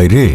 ভাইরে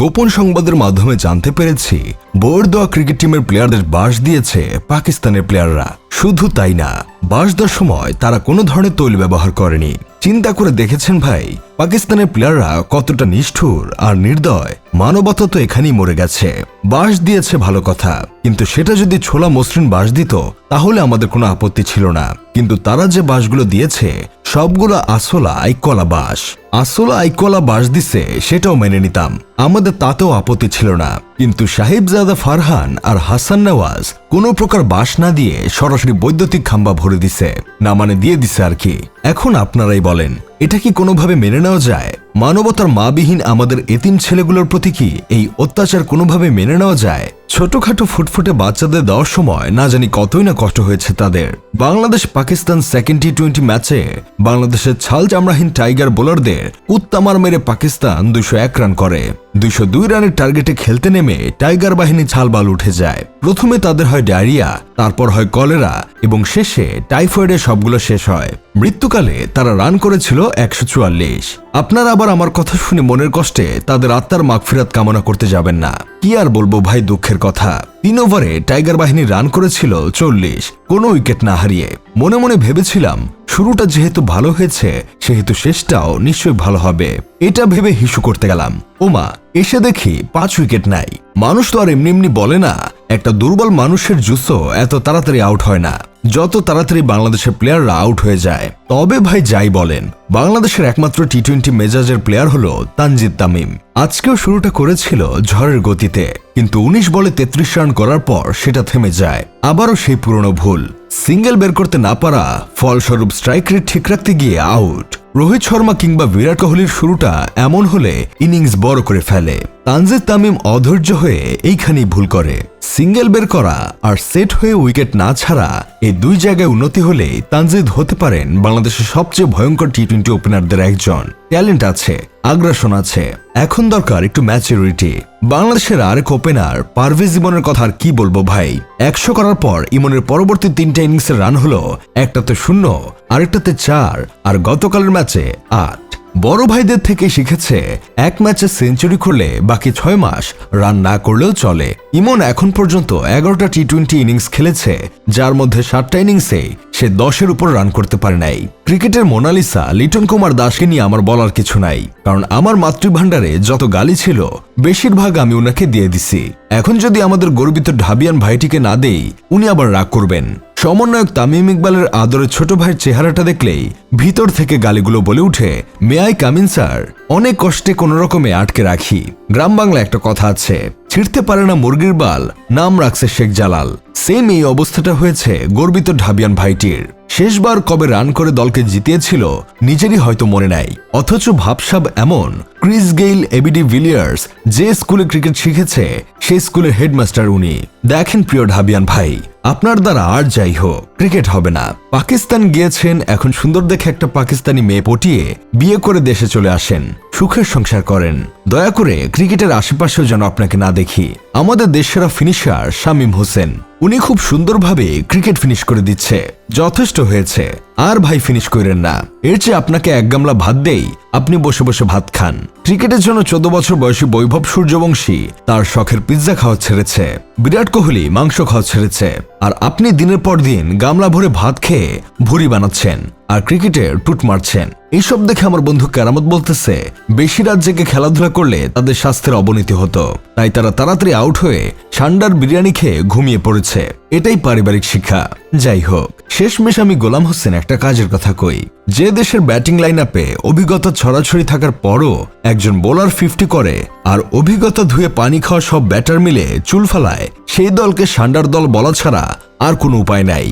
গোপন সংবাদের মাধ্যমে জানতে পেরেছি বোর দেওয়া ক্রিকেট টিমের প্লেয়ারদের বাস দিয়েছে পাকিস্তানের প্লেয়াররা। শুধু তাই না, বাস দেওয়ার সময় তারা কোনো ধরনের তৈল ব্যবহার করেনি। চিন্তা করে দেখেছেন ভাই, পাকিস্তানের প্লেয়াররা কতটা নিষ্ঠুর আর নির্দয়। মানবতা তো এখানেই মরে গেছে। বাস দিয়েছে ভালো কথা, কিন্তু সেটা যদি ছোলা মসৃণ বাস দিত, তাহলে আমাদের কোনো আপত্তি ছিল না। কিন্তু তারা যে বাসগুলো দিয়েছে সবগুলো আসলা আইকলা বাস আসলা আইকলা বাস দিছে, সেটাও মেনে নিতাম। আমাদের তাতেও আপত্তি ছিল না। কিন্তু সাহেবজাদা ফারহান আর হাসান নওয়াজ কোনো প্রকার বাস না দিয়ে সরাসরি বৈদ্যুতিক খাম্বা ভরে দিছে, না মানে দিয়ে দিছে আর কি। এখন আপনারাই বলেন, এটা কি কোনোভাবে মেনে নেওয়া যায়? মানবতার মাবিহীন আমাদের এতিম ছেলেগুলোর প্রতি কি এই অত্যাচার কোনোভাবে মেনে নেওয়া যায়? ছোটখাটো ফুটফুটে বাচ্চাদের দেওয়ার সময় না জানি কতই না কষ্ট হয়েছে তাদের। Bangladesh Pakistan second T twenty ম্যাচে বাংলাদেশের ছাল চামড়াহীন টাইগার বোলারদের উত্তামার মেরে পাকিস্তান দুশো এক রান করে। দুইশো দুই রানের টার্গেটে খেলতে নেমে টাইগার বাহিনী ছালবাল উঠে যায়। প্রথমে তাদের হয় ডায়রিয়া তারপর হয় কলেরা এবং শেষে টাইফয়েডে সবগুলো শেষ হয়। মৃত্যুকালে তারা রান করেছিল একশো চুয়াল্লিশ। আপনারা আবার আমার কথা শুনে মনের কষ্টে তাদের আত্মার মাগফিরাত কামনা করতে যাবেন না। কি আর বলব ভাই দুঃখের কথা? তিন ওভারে টাইগার বাহিনী রান করেছিল চল্লিশ, কোনো উইকেট না হারিয়ে। মনে মনে ভেবেছিলাম, শুরুটা যেহেতু ভালো হয়েছে, সেহেতু শেষটাও নিশ্চয়ই ভালো হবে। এটা ভেবে হিসু করতে গেলাম। ওমা, এসে দেখি পাঁচ উইকেট নাই। মানুষ তো আর এমনি এমনি বলে না, একটা দুর্বল মানুষের জুসও এত তাড়াতাড়ি আউট হয় না। যত তাড়াতাড়ি বাংলাদেশের প্লেয়াররা আউট হয়ে যায়, তবে ভাই যাই বলেন, বাংলাদেশের একমাত্র টি টোয়েন্টি মেজাজের প্লেয়ার হল তানজিদ তামিম। আজকেও শুরুটা করেছিল ঝড়ের গতিতে, কিন্তু উনিশ বলে তেত্রিশ রান করার পর সেটা থেমে যায়। আবারও সেই পুরনো ভুল। সিঙ্গেল বের করতে না পারা, ফলস্বরূপ স্ট্রাইক রেট ঠিক রাখতে গিয়ে আউট রোহিত শর্মা কিংবা বিরাট কোহলির শুরুটা এমন হলে ইনিংস বড় করে ফেলে। তানজিদ তামিম অধৈর্য হয়ে এইখানেই ভুল করে। সিঙ্গেল বের করা আর সেট হয়ে উইকেট না ছাড়া এই দুই জায়গায় উন্নতি হলে তানজিদ হতে পারেন বাংলাদেশের সবচেয়ে ভয়ঙ্কর টি টোয়েন্টি ওপেনারদের একজন। ট্যালেন্ট আছে, আগ্রাসন আছে। এখন দরকার একটু ম্যাচুরিটি বাংলাদেশের আরেক ওপেনার পারভেজ ইমনের কথা আর কি বলব ভাই? একশো করার পর ইমনের পরবর্তী তিনটা ইনিংসের রান হলো, একটাতে শূন্য, আরেকটাতে চার, আর গতকালের ম্যাচে আট। বড় ভাইদের থেকে শিখেছে, এক ম্যাচে সেঞ্চুরি করলে বাকি ছয় মাস রান না করলেও চলে। ইমন এখন পর্যন্ত এগারোটা টি টোয়েন্টি ইনিংস খেলেছে, যার মধ্যে সাতটা ইনিংসে সে দশের উপর রান করতে পারে নাই। ক্রিকেটের মোনালিসা, লিটন কুমার দাসকে নিয়ে আমার বলার কিছু নাই। কারণ আমার মাতৃভাণ্ডারে যত গালি ছিল, বেশিরভাগ আমি ওনাকে দিয়ে দিছি। এখন যদি আমাদের গর্বিত ঢাবিয়ান ভাইটিকে না দেই, উনি আবার রাগ করবেন। সমন্বয়ক তামিম ইকবালের আদরের ছোট ভাইয়ের চেহারাটা দেখলেই ভিতর থেকে গালিগুলো বলে উঠে মেয়াই কামিন স্যার? অনেক কষ্টে কোনো রকমে আটকে রাখি। গ্রাম বাংলা একটা কথা আছে ছিঁড়তে পারে না মুরগির বাল, নাম রাখছে শেখ জালাল। সেম এই অবস্থাটা হয়েছে গর্বিত ঢাবিয়ান ভাইটির। শেষবার কবে রান করে দলকে জিতিয়েছিল, নিজেরই হয়তো মনে নাই। অথচ ভাবসাব এমন, ক্রিস গেইল এবিডি ভিলিয়ার্স, যে স্কুলে ক্রিকেট শিখেছে সেই স্কুলের হেডমাস্টার উনি। দেখেন প্রিয় ঢাবিয়ান ভাই আপনার দ্বারা আর যাই হোক, ক্রিকেট হবে না। পাকিস্তান গিয়েছেন, এখন সুন্দর দেখে একটা পাকিস্তানি মেয়ে পটিয়ে বিয়ে করে দেশে চলে আসেন। সুখের সংসার করেন। দয়া করে ক্রিকেটের আশেপাশেও যেন আপনাকে না দেখি। আমাদের দেশেরা ফিনিশার শামীম হোসেন, উনি খুব সুন্দরভাবে ক্রিকেট ফিনিশ করে দিচ্ছে। যথেষ্ট হয়েছে। আর ভাই ফিনিশ করেন না। এর চেয়ে আপনাকে এক গামলা ভাত দেই, আপনি বসে বসে ভাত খান। ক্রিকেটের জন্য চোদ্দ বছর বয়সী বৈভব সূর্যবংশী তার শখের পিৎজা খাওয়া ছেড়েছে। বিরাট কোহলি মাংস খাওয়া ছেড়েছে। আর আপনি দিনের পর দিন গামলা ভরে ভাত খেয়ে ভুরি বানাচ্ছেন আর ক্রিকেটে টুট মারছেন। এইসব দেখে আমার বন্ধু কেরামত বলতেছে, বেশি রাত জেগে খেলাধুলা করলে তাদের স্বাস্থ্যের অবনতি হতো। তাই তারা তাড়াতাড়ি আউট হয়ে ঠান্ডার বিরিয়ানি খেয়ে ঘুমিয়ে পড়েছে। এটাই পারিবারিক শিক্ষা। যাই হোক। শেষমেশ আমি গোলাম হোসেন একটা কাজের কথা কই। যে দেশের ব্যাটিং লাইন আপে অভিজ্ঞতা ছড়াছড়ি থাকার পরও একজন বোলার ফিফটি করে আর অভিজ্ঞতা ধুয়ে পানি খাওয়া সব ব্যাটার মিলে চুল ফালায়, সেই দলকে সান্ডার দল বলা ছাড়া আর কোনো উপায় নাই।